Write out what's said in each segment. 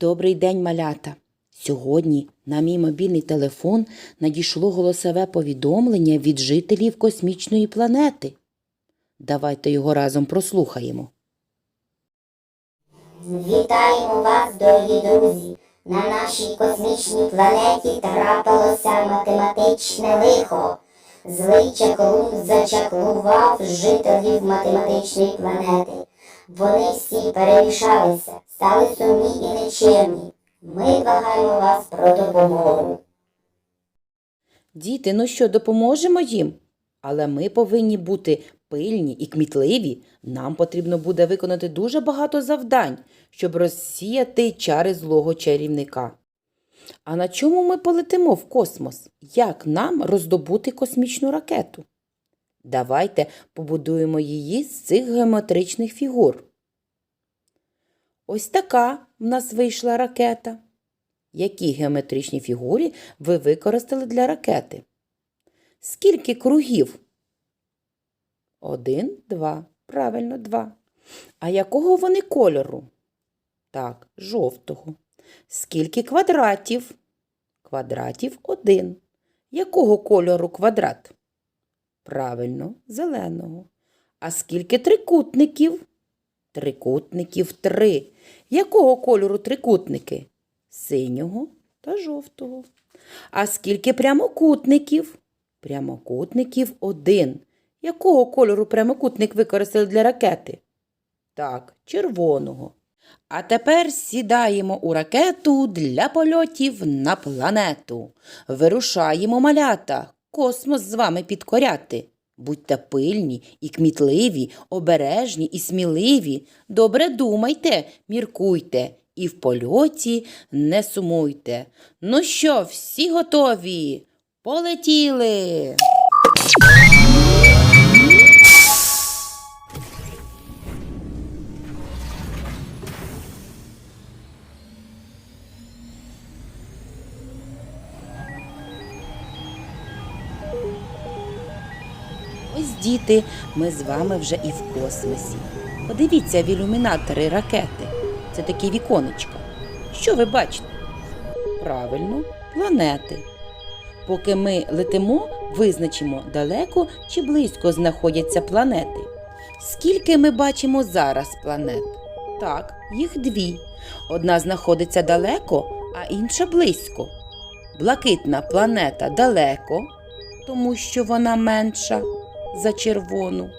Добрий день, малята! Сьогодні на мій мобільний телефон надійшло голосове повідомлення від жителів космічної планети. Давайте його разом прослухаємо. Вітаємо вас, дорогі друзі! На нашій космічній планеті трапилося математичне лихо. Злий чаклун зачаклував жителів математичної планети. Вони всі перемішалися, стали сумні і нечемні. Ми благаємо вас про допомогу. Діти, ну що, допоможемо їм? Але ми повинні бути пильні і кмітливі. Нам потрібно буде виконати дуже багато завдань, щоб розсіяти чари злого чарівника. А на чому ми полетимо в космос? Як нам роздобути космічну ракету? Давайте побудуємо її з цих геометричних фігур. Ось така в нас вийшла ракета. Які геометричні фігури ви використали для ракети? Скільки кругів? Один, два. Правильно, два. А якого вони кольору? Так, жовтого. Скільки квадратів? Квадратів один. Якого кольору квадрат? Правильно, зеленого. А скільки трикутників? Трикутників три. Якого кольору трикутники? Синього та жовтого. А скільки прямокутників? Прямокутників один. Якого кольору прямокутник використали для ракети? Так, червоного. А тепер сідаємо у ракету для польотів на планету. Вирушаємо малята, космос з вами підкоряти. Будьте пильні і кмітливі, обережні і сміливі. Добре думайте, міркуйте і в польоті не сумуйте. Ну що, всі готові? Полетіли! Діти, ми з вами вже і в космосі. Подивіться в ілюмінатори ракети. Це такі віконечка. Що ви бачите? Правильно, планети. Поки ми летимо, визначимо, далеко чи близько знаходяться планети. Скільки ми бачимо зараз планет? Так, їх дві. Одна знаходиться далеко, а інша близько. Блакитна планета далеко, тому що вона менша за червону,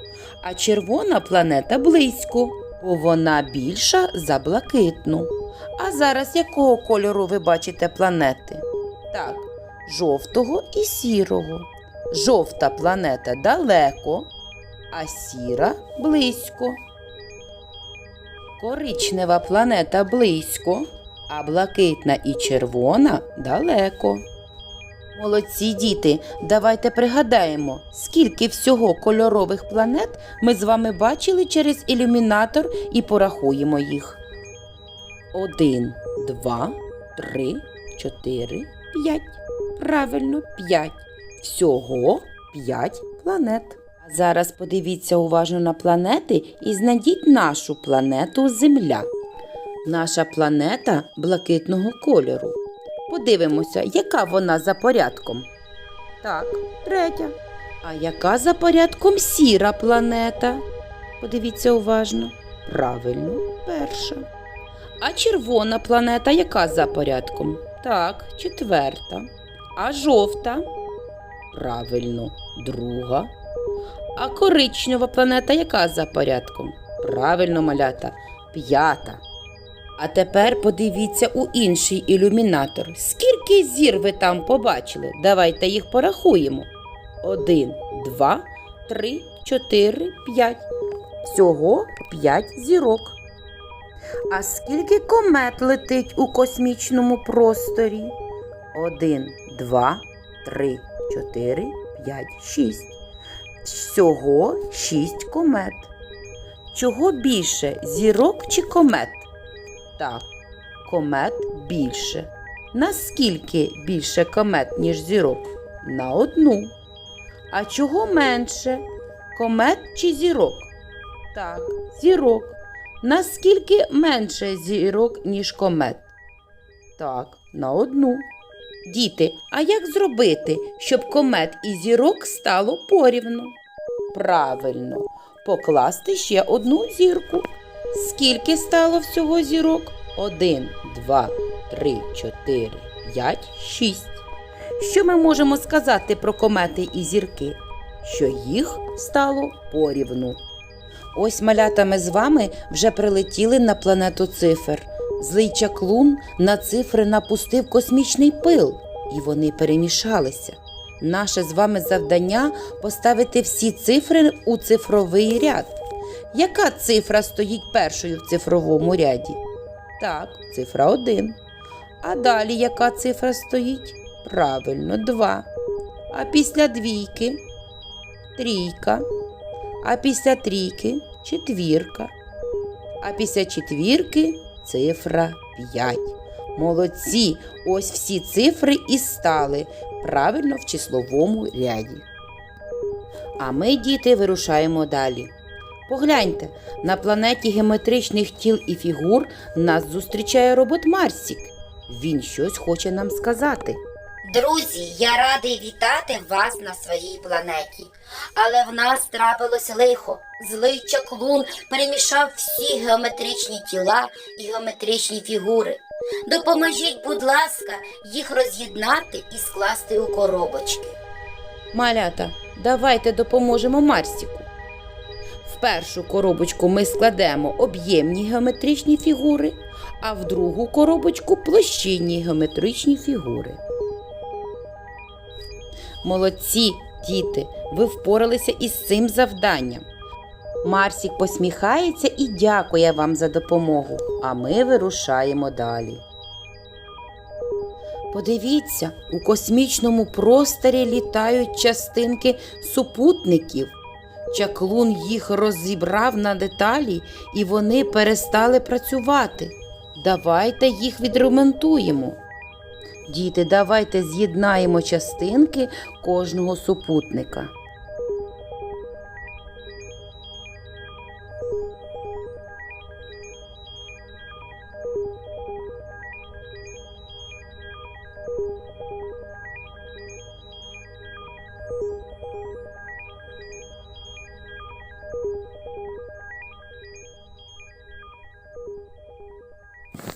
а червона планета близько, бо вона більша за блакитну. А зараз якого кольору ви бачите планети? Так, жовтого і сірого. Жовта планета далеко, а сіра близько. Коричнева планета близько, а блакитна і червона далеко. Молодці діти, давайте пригадаємо, скільки всього кольорових планет ми з вами бачили через ілюмінатор і порахуємо їх. Один, два, три, чотири, п'ять. Правильно, п'ять. Всього п'ять планет. А зараз подивіться уважно на планети і знайдіть нашу планету Земля. Наша планета блакитного кольору. Подивимося, яка вона за порядком. Так, третя. А яка за порядком сіра планета? Подивіться уважно. Правильно, перша. А червона планета яка за порядком? Так, четверта. А жовта? Правильно, друга. А коричнева планета яка за порядком? Правильно, малята, п'ята. А тепер подивіться у інший ілюмінатор. Скільки зір ви там побачили? Давайте їх порахуємо. Один, два, три, чотири, п'ять. Всього п'ять зірок. А скільки комет летить у космічному просторі? Один, два, три, чотири, п'ять, шість. Всього шість комет. Чого більше зірок чи комет? Так, комет більше. Наскільки більше комет, ніж зірок? На одну. А чого менше? Комет чи зірок? Так, зірок. Наскільки менше зірок, ніж комет? Так, на одну. Діти, а як зробити, щоб комет і зірок стало порівну? Правильно, покласти ще одну зірку. Скільки стало всього зірок? Один, два, три, чотири, п'ять, шість. Що ми можемо сказати про комети і зірки? Що їх стало порівну. Ось малята ми з вами вже прилетіли на планету цифр. Злий чаклун на цифри напустив космічний пил, і вони перемішалися. Наше з вами завдання поставити всі цифри у цифровий ряд. Яка цифра стоїть першою в цифровому ряді? Так, цифра 1. А далі яка цифра стоїть? Правильно, 2. А після двійки трійка. А після трійки четвірка. А після четвірки цифра 5. Молодці! Ось всі цифри і стали правильно в числовому ряді. А ми, діти, вирушаємо далі. Погляньте, на планеті геометричних тіл і фігур нас зустрічає робот Марсік. Він щось хоче нам сказати. Друзі, я радий вітати вас на своїй планеті. Але в нас трапилось лихо. Злий чаклун перемішав всі геометричні тіла і геометричні фігури. Допоможіть, будь ласка, їх роз'єднати і скласти у коробочки. Малята, давайте допоможемо Марсіку. В першу коробочку ми складемо об'ємні геометричні фігури, а в другу коробочку площинні геометричні фігури. Молодці, діти, ви впоралися із цим завданням. Марсік посміхається і дякує вам за допомогу, а ми вирушаємо далі. Подивіться, у космічному просторі літають частинки супутників. Чаклун їх розібрав на деталі, і вони перестали працювати. Давайте їх відремонтуємо. Діти, давайте з'єднаємо частинки кожного супутника.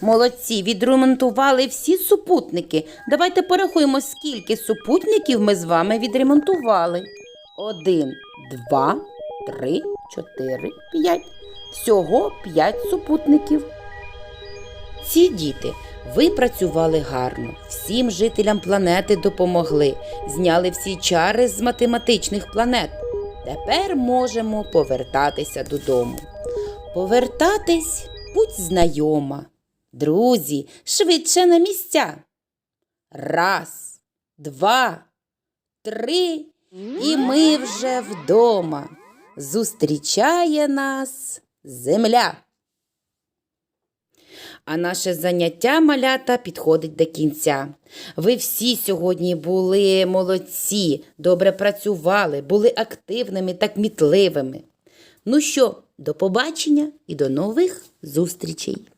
Молодці, відремонтували всі супутники. Давайте порахуємо, скільки супутників ми з вами відремонтували. Один, два, три, чотири, п'ять. Всього п'ять супутників. Ці діти ви працювали гарно, всім жителям планети допомогли, зняли всі чари з математичних планет. Тепер можемо повертатися додому. Повертатись будь знайома. Друзі, швидше на місця. Раз, два, три, і ми вже вдома. Зустрічає нас земля. А наше заняття малята підходить до кінця. Ви всі сьогодні були молодці, добре працювали, були активними та кмітливими. Ну що, до побачення і до нових зустрічей!